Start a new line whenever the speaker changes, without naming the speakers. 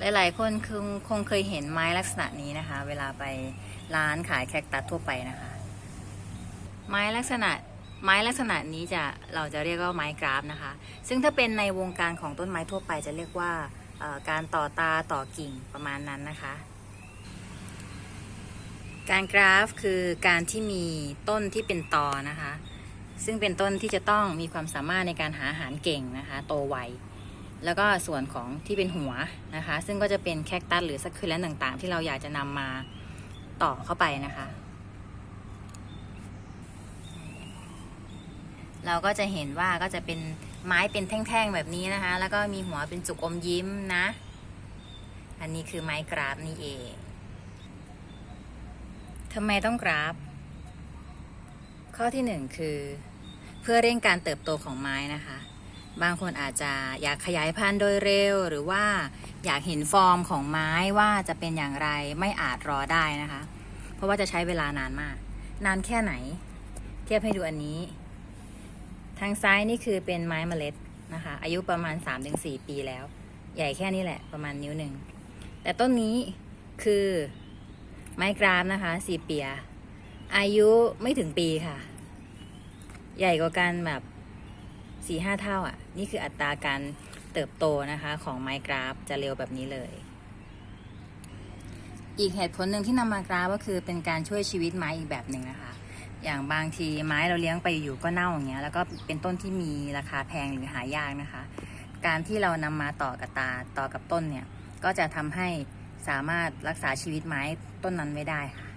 หลายๆ คนคงคงเคยเห็นไม้ลักษณะนี้นะคะ เวลาไปร้านขายแคคตัสทั่วไปนะคะ ไม้ลักษณะไม้ลักษณะนี้จะเราจะเรียกว่าไม้กราฟนะคะ ซึ่งถ้าเป็นในวงการของต้นไม้ทั่วไปจะเรียกว่าการต่อตาต่อกิ่งประมาณนั้นนะคะ การกราฟคือการที่มีต้นที่เป็นตอนะคะ ซึ่งเป็นต้นที่จะต้องมีความสามารถในการหาอาหารเก่งนะคะ โตไว แล้วก็ส่วนของที่เป็นหัวนะคะ ซึ่งก็จะเป็นแคคตัสหรือสักคิแลนต่างๆ ที่เราอยากจะนำมาต่อเข้าไปนะคะ เราก็จะเห็นว่าก็จะเป็นไม้เป็นแท่งๆแบบนี้นะคะ แล้วก็มีหัวเป็นจุกอมยิ้มนะ อันนี้คือไม้กราฟนี่เองทำไมต้องกราฟ ข้อที่หนึ่งคือ เพื่อเร่งการเติบโตของไม้นะคะ บางคนอาจจะอยากขยายพันธุ์โดยเร็ว หรือว่าอยากเห็นฟอร์มของไม้ว่าจะเป็นอย่างไรไม่อาจรอได้นะคะ เพราะว่าจะใช้เวลานานมาก นานแค่ไหน เทียบให้ดูอันนี้ ทางซ้ายนี่คือเป็นไม้เมล็ดนะคะ อายุประมาณ 3-4 ปีแล้ว ใหญ่แค่นี้แหละประมาณนิ้วหนึ่ง แต่ต้นนี้คือไม้กรามนะคะสีเปีย อายุไม่ถึงปีค่ะ ใหญ่กว่ากันแบบ สี่ห้าเท่าอะ นี่คืออัตราการเติบโตนะคะของไม้กราฟจะเร็วแบบนี้เลย อีกเหตุผลหนึ่งที่นำมากราฟก็คือเป็นการช่วยชีวิตไม้อีกแบบหนึ่งนะคะ อย่างบางทีไม้เราเลี้ยงไปอยู่ก็เน่าอย่างเงี้ยแล้วก็เป็นต้นที่มีราคาแพงหรือหายากนะคะ การที่เรานำมาต่อกับตาต่อกับต้นเนี่ยก็จะทำให้สามารถรักษาชีวิตไม้ต้นนั้นไว้ได้ค่ะ